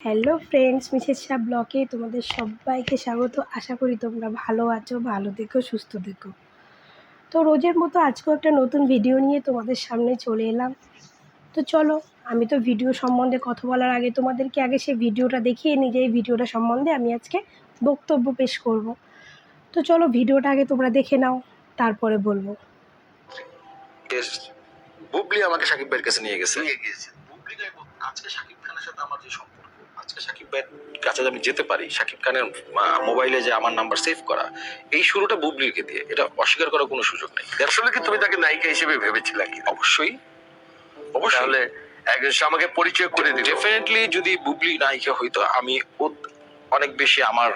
Hello friends Mrs Shah ব্লকে তোমাদের সবাইকে স্বাগত। আশা করি তোমরা ভালো আছো ভালো দেখো সুস্থ দেখো তো রোজের মতো আজকেও একটা নতুন ভিডিও নিয়ে তোমাদের সামনে চলে এলাম। তো চলো আমি তো ভিডিও সম্বন্ধে কথা বলার আগে তোমাদেরকে আগে সেই ভিডিওটা দেখিয়ে নিই যে এই ভিডিওটা সম্বন্ধে আমি আজকে বক্তব্য পেশ করব। তো চলো ভিডিওটা আগে তোমরা দেখে নাও তারপরে বলব। বুবলি আমাকে সাকিব ভাইয়ের কাছে নিয়ে গেছে। নিয়ে গিয়েছে। বুবলি গায়ে আজকে শাকিব খানের সাথে আমার যে সম্পর্ক আজকে সাকিব ভাইয়ের কাছে আমি যেতে পারি সাকিব খানের মোবাইলে যে আমার নাম্বার সেভ করা এই শুরুটা বুবলিকে দিয়ে এটা অস্বীকার করার কোনো সুযোগ নেই। আসলে কি তুমি তাকে নায়িকা হিসেবে ভেবেছিলে কি? অবশ্যই। অবশ্যই। তাহলে একজন আমাকে পরিচয় করে দিল। ডেফিনেটলি যদি বুবলি নায়িকা হইতো আমি অনেক বেশি আমার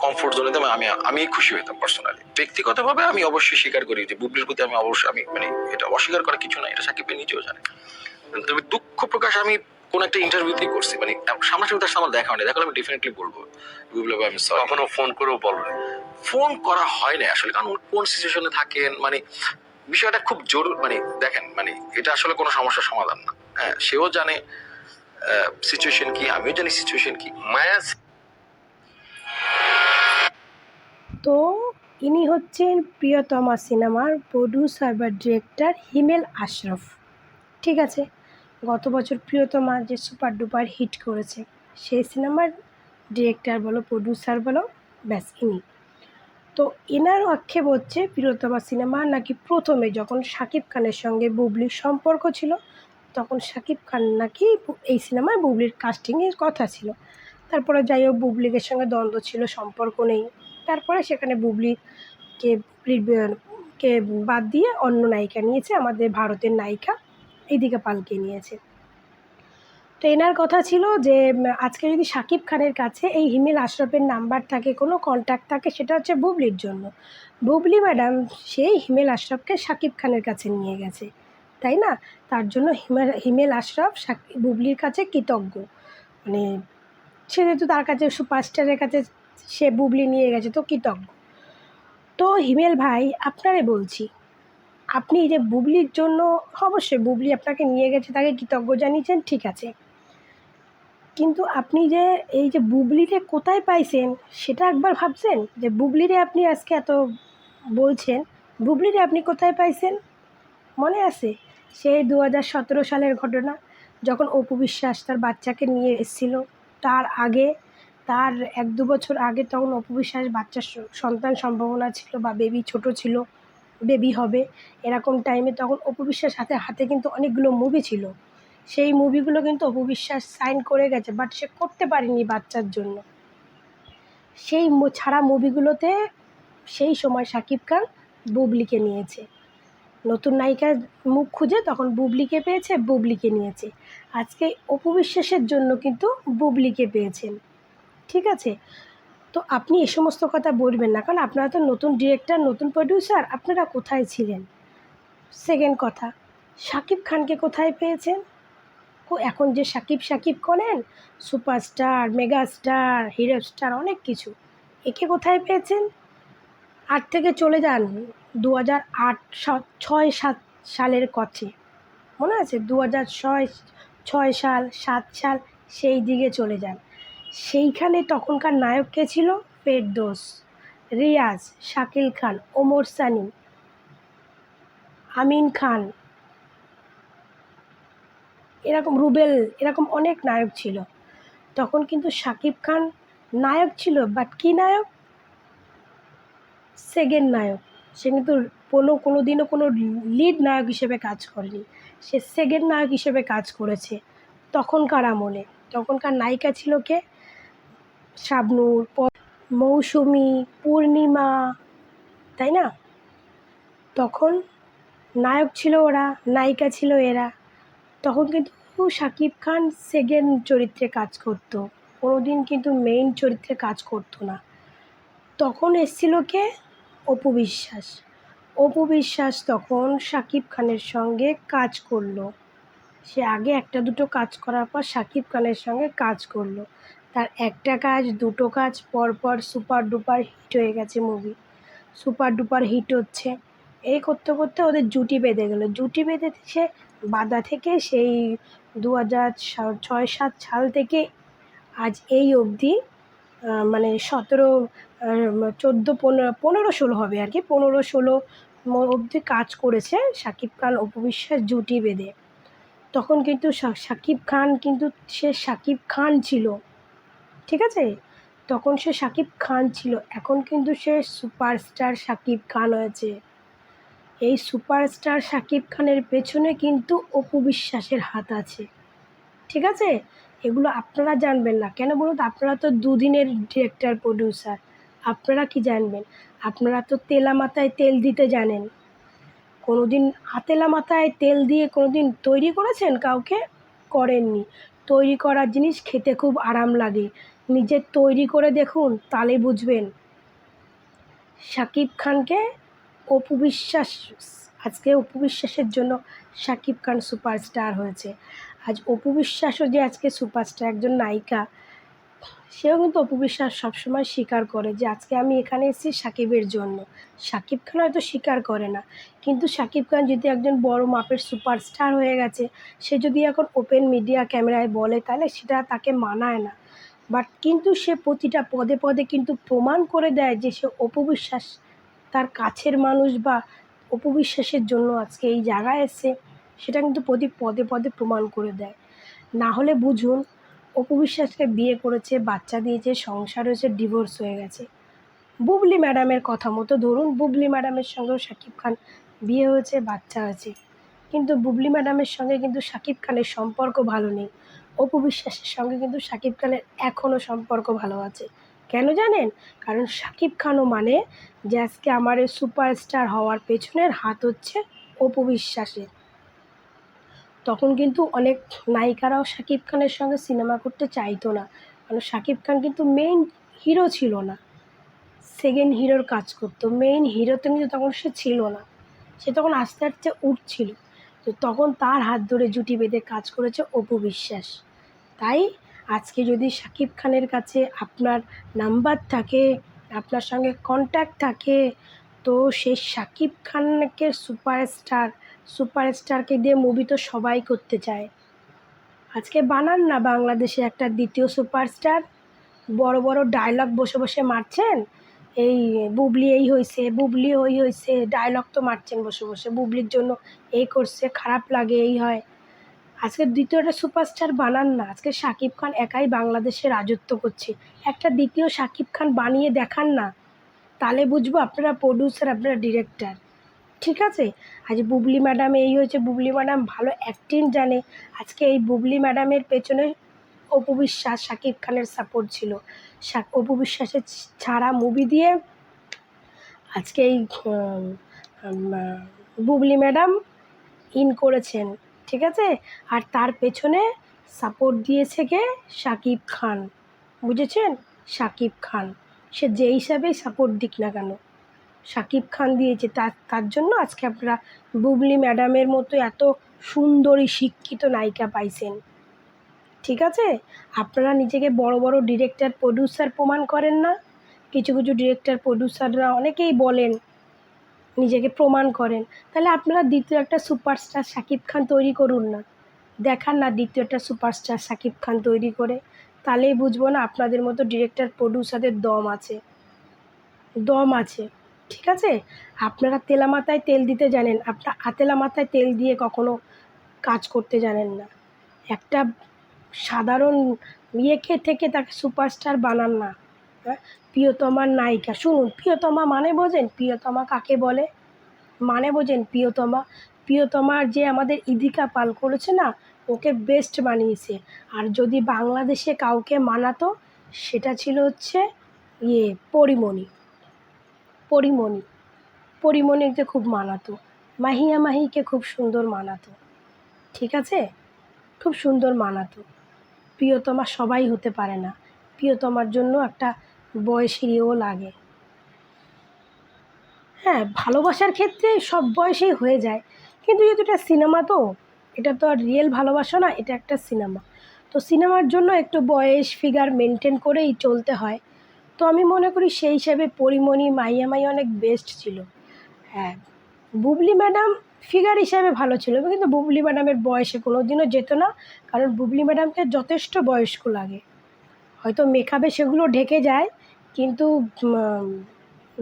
কমফোর্ট জোনে তো আমি আমি খুশি হইতাম পার্সোনালি ব্যক্তিগতভাবে আমি অবশ্যই স্বীকার করি যে বুবলির প্রতি আমি অবশ্যই আমি মানে এটা অস্বীকার করার কিছু নাই এটা সাকিবের নিজেও জানে। তবে দুঃখ প্রকাশ আমি কোন একটা ইন্টারভিউতেই করছি মানে সামনাসামনি তার আমার দেখা হয়নি। দেখা আমি ডেফিনেটলি বলব আমি সরি কখনো ফোন করেও বলনি ফোন করা হয় না আসলে কারণ কোন সিচুয়েশনে থাকেন মানে বিষয়টা খুব জরুরি মানে দেখেন মানে এটা আসলে কোনো সমস্যার সমাধান না। হ্যাঁ সেও জানে সিচুয়েশন কি আমিও জানি সিচুয়েশন কি। মায়া তো ইনি হচ্ছেন প্রিয়তমা সিনেমার প্রডিউসার বা ডিরেক্টর হিমেল আশরাফ। ঠিক আছে? গত বছর প্রিয়তমা যে সুপার ডুপার হিট করেছে, সেই সিনেমার ডিরেক্টর বলো, প্রডিউসার বলো, ব্যাস ইনি। তো এনার আক্ষেপ হচ্ছে প্রিয়তমা সিনেমা নাকি প্রথমে যখন শাকিব খানের সঙ্গে বুবলির সম্পর্ক ছিল, তখন শাকিব খান নাকি এই সিনেমায় বুবলির কাস্টিংয়ের কথা ছিল। তারপরে যাই হোক বুবলিকের সঙ্গে দ্বন্দ্ব ছিল, সম্পর্ক নেই। তারপরে সেখানে বুবলিকে কে বাদ দিয়ে অন্য নায়িকা নিয়েছে আমাদের ভারতের নায়িকা এদিকে পালকে নিয়েছে। তো এনার কথা ছিল যে আজকে যদি শাকিব খানের কাছে এই হিমেল আশরফের নাম্বার থাকে, কোনো কন্ট্যাক্ট থাকে, সেটা হচ্ছে বুবলির জন্য। বুবলি ম্যাডাম সেই হিমেল আশরফকে শাকিব খানের কাছে নিয়ে গেছে। তাই না? তার জন্য হিমেল হিমেল আশরফ শাকিব বুবলির কাছে কৃতজ্ঞ। মানে সে যেহেতু তার কাছে সুপারস্টারের কাছে সে বুবলি নিয়ে গেছে, তো কৃতজ্ঞ। তো হিমেল ভাই, আপনারে বলছি আপনি যে বুবলির জন্য, অবশ্যই বুবলি আপনাকে নিয়ে গেছে, তাকে কৃতজ্ঞ জানিয়েছেন, ঠিক আছে। কিন্তু আপনি যে এই যে বুবলিরে কোথায় পাইছেন, সেটা একবার ভাবছেন? যে বুবলিরে আপনি আজকে এত বলছেন, বুবলিরে আপনি কোথায় পাইছেন? মনে আছে? সেই দু হাজার সতেরো সালের ঘটনা, যখন অপু বিশ্বাস তার বাচ্চাকে নিয়ে এসেছিল, তার আগে, তার এক দু বছর আগে তখন অপু বিশ্বাস বাচ্চার সন্তান সম্ভাবনা ছিল বা বেবি ছোট ছিল। বেবি হবে। এরকম টাইমে তখন অপু বিশ্বাস হাতে হাতে কিন্তু অনেকগুলো মুভি ছিল। সেই মুভিগুলো কিন্তু অপু বিশ্বাস সাইন করে গেছে বাট সে করতে পারেনি বাচ্চার জন্য। সেই ছাড়া মুভিগুলোতে সেই সময় শাকিব খান বুবলিকে নিয়েছে। নতুন নায়িকার মুখ খুঁজে তখন বুবলিকে পেয়েছে, বুবলিকে নিয়েছে। আজকে অপু বিশ্বাসের জন্য কিন্তু বুবলিকে পেয়েছেন। ঠিক আছে? তো আপনি এ সমস্ত কথা বলবেন না, কারণ আপনারা তো নতুন ডিরেক্টর নতুন প্রডিউসার আপনারা কোথায় ছিলেন? সেকেন্ড কথা শাকিব খানকে কোথায় পেয়েছেন? ও এখন যে সাকিব সাকিব করেন সুপারস্টার মেগাস্টার হিরো স্টার অনেক কিছু, একে কোথায় পেয়েছেন? আট থেকে চলে যান দু হাজার আট ছয় সাত সালের কথে মনে আছে? দু হাজার ছয় ছয় সাল, সাত সাল, সেই দিকে চলে যান। সেইখানে তখনকার নায়ক কে ছিল? ফেরদোস, রিয়াজ, শাকিল খান, ওমর সানি, আমিন খান। এরকম রুবেল, এরকম অনেক নায়ক ছিল। তখন কিন্তু শাকিব খান নায়ক ছিল বাট কী নায়ক? সেকেন্ড নায়ক। সে কিন্তু কোনো কোনো দিনও কোনো লিড নায়ক হিসেবে কাজ করেনি। সে সেকেন্ড নায়ক হিসেবে কাজ করেছে তখনকার আমলে। তখনকার নায়িকা ছিল কে? শাবনূর মৌসুমি, পূর্ণিমা, তাই না? তখন নায়ক ছিল ওরা, নায়িকা ছিল এরা। তখন কিন্তু শাকিব খান সেকেন্ড চরিত্রে কাজ করতো। কোনোদিন কিন্তু মেইন চরিত্রে কাজ করতো না। তখন এসছিল কে? অপু বিশ্বাস। অপু বিশ্বাস তখন শাকিব খানের সঙ্গে কাজ করল। সে আগে একটা দুটো কাজ করার পর শাকিব খানের সঙ্গে কাজ করল। তার একটা কাজ, দুটো কাজ পর পর সুপার ডুপার হিট হয়ে গেছে মুভি সুপার ডুপার হিট হচ্ছে। এই করতে করতে ওদের জুটি বেঁধে গেলো। জুটি বেঁধে সে বাধা থেকে সেই দু হাজার ছয় সাত সাল থেকে আজ এই অবধি মানে সতেরো চোদ্দ, পনেরো পনেরো ষোলো হবে আর কি, পনেরো ষোলো অবধি কাজ করেছে শাকিব খান অপবিশ্বাস জুটি বেঁধে। তখন কিন্তু শাকিব খান কিন্তু সে শাকিব খান ছিল। ঠিক আছে? তখন সে সাকিব খান ছিল। এখন কিন্তু সে সুপারস্টার সাকিব খান হয়েছে। এই সুপারস্টার সাকিব খানের পেছনে কিন্তু অপু বিশ্বাসের হাত আছে। ঠিক আছে? এগুলো আপনারা জানবেন না। কেন বলুন তো? আপনারা তো দুদিনের ডিরেক্টর প্রডিউসার আপনারা কি জানবেন? আপনারা তো তেলা মাথায় তেল দিতে জানেন। কোনো দিন আতেলা মাথায় তেল দিয়ে কোনো দিন তৈরি করেছেন? কাউকে করেননি। তৈরি করার জিনিস খেতে খুব আরাম লাগে। নিজে তৈরি করে দেখুন তাহলে বুঝবেন। শাকিব খানকে অপু বিশ্বাস, আজকে অপু বিশ্বাসের জন্য শাকিব খান সুপারস্টার হয়েছে। আজ অপু বিশ্বাসও যে আজকে সুপারস্টার, একজন নায়িকা, সেও কিন্তু অপু বিশ্বাস সবসময় স্বীকার করে যে আজকে আমি এখানে এসেছি সাকিবের জন্য। সাকিব খান হয়তো স্বীকার করে না, কিন্তু সাকিব খান যদি একজন বড় মাপের সুপারস্টার হয়ে গেছে, সে যদি এখন ওপেন মিডিয়া ক্যামেরায় বলে, তাহলে সেটা তাকে মানায় না। বাট কিন্তু সে প্রতিটা পদে পদে কিন্তু প্রমাণ করে দেয় যে সে অপবিশ্বাস, তার কাছের মানুষ বা অপবিশ্বাসের জন্য আজকে এই জায়গায় এসে সেটা কিন্তু প্রতি পদে পদে প্রমাণ করে দেয়। না হলে বুঝুন, অপবিশ্বাসকে বিয়ে করেছে, বাচ্চা দিয়েছে, সংসার হয়েছে ডিভোর্স হয়ে গেছে। বুবলি ম্যাডামের কথা মতো ধরুন, বুবলি ম্যাডামের সঙ্গেও শাকিব খান বিয়ে হয়েছে, বাচ্চা আছে কিন্তু বুবলি ম্যাডামের সঙ্গে কিন্তু শাকিব খানের সম্পর্ক ভালো নেই। অপু বিশ্বাসের সঙ্গে কিন্তু শাকিব খানের এখনও সম্পর্ক ভালো আছে। কেন জানেন? কারণ শাকিব খানও মানে যে আজকে আমার এই সুপারস্টার হওয়ার পেছনের হাত হচ্ছে অপু বিশ্বাসের তখন কিন্তু অনেক নায়িকারাও শাকিব খানের সঙ্গে সিনেমা করতে চাইতো না। কারণ শাকিব খান কিন্তু মেইন হিরো ছিল না। সেকেন্ড হিরোর কাজ করতো। মেইন হিরোতে কিন্তু তখন সে ছিল না। সে তখন আস্তে আস্তে উঠছিল। তো তখন তার হাত ধরে জুটি বেঁধে কাজ করেছে অপু বিশ্বাস তাই আজকে যদি শাকিব খানের কাছে আপনার নাম্বার থাকে, আপনার সঙ্গে কন্ট্যাক্ট থাকে, তো সে শাকিব খানকে সুপারস্টার সুপারস্টারকে দিয়ে মুভি তো সবাই করতে চায়। আজকে বানান না বাংলাদেশে একটা দ্বিতীয় সুপারস্টার বড় বড় ডায়লগ বসে বসে মারছেন। এই বুবলি এই হয়েছে বুবলি ওই হয়েছে ডায়লগ তো মারছেন বসে বসে। বুবলির জন্য এই করছে, খারাপ লাগে, এই হয়। আজকে দ্বিতীয়টা সুপারস্টার বানান না। আজকে শাকিব খান একাই বাংলাদেশে রাজত্ব করছে। একটা দ্বিতীয় শাকিব খান বানিয়ে দেখান না। তাহলে বুঝব আপনারা প্রডিউসার আপনারা ডিরেক্টর ঠিক আছে? আজ বুবলি ম্যাডাম এই হয়েছে। বুবলি ম্যাডাম ভালো অ্যাক্টিং জানে। আজকে এই বুবলি ম্যাডামের পেছনে অপু বিশ্বাস, শাকিব খানের সাপোর্ট ছিল। অপু বিশ্বাসের ছাড়া মুভি দিয়ে আজকে এই বুবলি ম্যাডাম ইন করেছেন। ঠিক আছে? আর তার পেছনে সাপোর্ট দিয়েছে কে? শাকিব খান। বুঝেছেন? সাকিব খান। সে যে হিসাবেই সাপোর্ট দিক না কেন। সাকিব খান দিয়েছে। তার তার জন্য আজকে আপনারা বুবলি ম্যাডামের মতো এত সুন্দরী, শিক্ষিত নায়িকা পাইছেন। ঠিক আছে? আপনারা নিজেকে বড় বড় ডিরেক্টর প্রডিউসার প্রমাণ করেন না? কিছু কিছু ডিরেক্টর প্রডিউসাররা অনেকেই বলেন নিজেকে প্রমাণ করেন। তাহলে আপনারা দ্বিতীয় একটা সুপারস্টার শাকিব খান তৈরি করুন না। দেখান না দ্বিতীয় একটা সুপারস্টার শাকিব খান তৈরি করে। তাহলেই বুঝব না আপনাদের মতো ডিরেক্টর প্রডিউসারদের দম আছে। দম আছে, ঠিক আছে? আপনারা তেলা মাথায় তেল দিতে জানেন, আপনারা আতেলা মাথায় তেল দিয়ে কখনো কাজ করতে জানেন না। একটা সাধারণ ইয়েকে থেকে তাকে সুপারস্টার বানান না। হ্যাঁ প্রিয়তমার নায়িকা। শুনুন, প্রিয়তমা মানে বোঝেন? প্রিয়তমা কাকে বলে? মানে বোঝেন প্রিয়তমা? প্রিয়তমার যে আমাদের ইদিকা পাল করেছে না, ওকে বেস্ট বানিয়েছে। আর যদি বাংলাদেশে কাউকে মানাতো, সেটা ছিল হচ্ছে ইয়ে পরিমণি। পরিমণি। পরিমণিকে খুব মানাতো। মাহিয়া মাহিকে খুব সুন্দর মানাতো। ঠিক আছে? খুব সুন্দর মানাতো। প্রিয়তমা সবাই হতে পারে না। প্রিয়তমার জন্য একটা বয়সীও লাগে। হ্যাঁ ভালোবাসার ক্ষেত্রে সব বয়সেই হয়ে যায়। কিন্তু যেহেতু এটা সিনেমা তো, এটা তো আর রিয়েল ভালোবাসা না, এটা একটা সিনেমা। তো সিনেমার জন্য একটু বয়স ফিগার মেনটেন করেই চলতে হয়। তো আমি মনে করি সেই হিসাবে পরিমণি, মাইয়া মাই অনেক বেস্ট ছিল। হ্যাঁ বুবলি ম্যাডাম ফিগার হিসাবে ভালো ছিল, কিন্তু বুবলি ম্যাডামের বয়সে কোনো দিনও যেত না, কারণ বুবলি ম্যাডামকে যথেষ্ট বয়স্ক লাগে। হয়তো মেকআপে সেগুলো ঢেকে যায় কিন্তু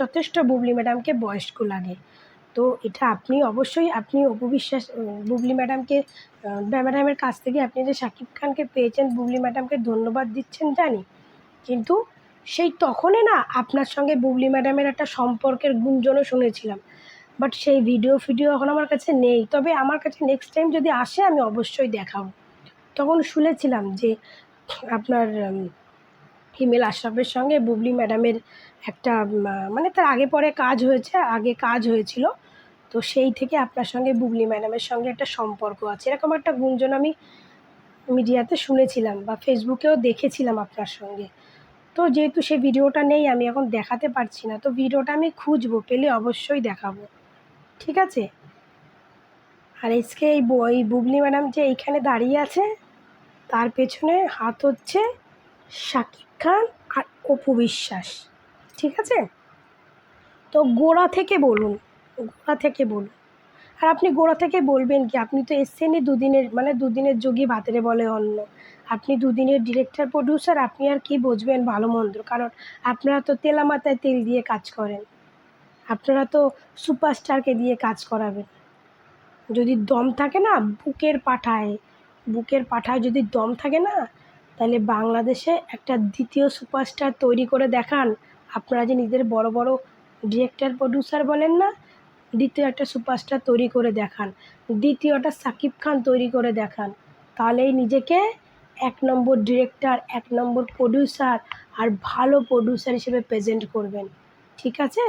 যথেষ্ট বুবলি ম্যাডামকে বয়স্ক লাগে। তো এটা আপনি অবশ্যই, আপনি অপু বিশ্বাস বুবলি ম্যাডামকে ম্যাডামের কাছ থেকে আপনি যে শাকিব খানকে পেয়েছেন, বুবলি ম্যাডামকে ধন্যবাদ দিচ্ছেন, জানি। কিন্তু সেই তখনই না আপনার সঙ্গে বুবলি ম্যাডামের একটা সম্পর্কের গুঞ্জনও শুনেছিলাম। বাট সেই ভিডিও, ফিডিও এখন আমার কাছে নেই। তবে আমার কাছে নেক্সট টাইম যদি আসে, আমি অবশ্যই দেখাবো। তখন শুনেছিলাম যে আপনার হিমেল আশরাফের সঙ্গে বুবলি ম্যাডামের একটা মানে তার আগে পরে কাজ হয়েছে, আগে কাজ হয়েছিল। তো সেই থেকে আপনার সঙ্গে বুবলি ম্যাডামের সঙ্গে একটা সম্পর্ক আছে। এরকম একটা গুঞ্জন আমি মিডিয়াতে শুনেছিলাম বা ফেসবুকেও দেখেছিলাম আপনার সঙ্গে। তো যেহেতু সে ভিডিওটা নেই, আমি এখন দেখাতে পারছি না। তো ভিডিওটা আমি খুঁজবো, পেলে অবশ্যই দেখাবো। ঠিক আছে? আর আজকে এই ব- এই বুবলি ম্যাডাম যে এইখানে দাঁড়িয়ে আছে, তার পেছনে হাত হচ্ছে শাকিব খান আর অপু বিশ্বাস ঠিক আছে? তো গোড়া থেকে বলুন, গোড়া থেকে বলুন। আর আপনি গোড়া থেকে বলবেন কি, আপনি তো এসছেনই দুদিনের মানে দুদিনের যোগী ভাতেরে বলে অন্য। আপনি দুদিনের ডিরেক্টর প্রডিউসার আপনি আর কি বুঝবেন ভালো মন্দ? কারণ আপনারা তো তেলা মাথায় তেল দিয়ে কাজ করেন। আপনারা তো সুপারস্টারকে দিয়ে কাজ করাবেন। যদি দম থাকে না, বুকের পাঠায় বুকের পাঠায় যদি দম থাকে না তাহলে বাংলাদেশে একটা দ্বিতীয় সুপারস্টার তৈরি করে দেখান। আপনারা যে নিজেদের বড় বড় ডিরেক্টর প্রডিউসার বলেন না, দ্বিতীয় একটা সুপারস্টার তৈরি করে দেখান। দ্বিতীয়টা সাকিব খান তৈরি করে দেখান। তাহলেই নিজেকে এক নম্বর ডিরেক্টর এক নম্বর প্রডিউসার আর ভালো প্রডিউসার হিসেবে প্রেজেন্ট করবেন। ঠিক আছে?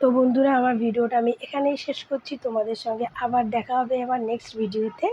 তো বন্ধুরা, আমার ভিডিওটা আমি এখানেই শেষ করছি। তোমাদের সঙ্গে আবার দেখা হবে আবার নেক্সট ভিডিওতে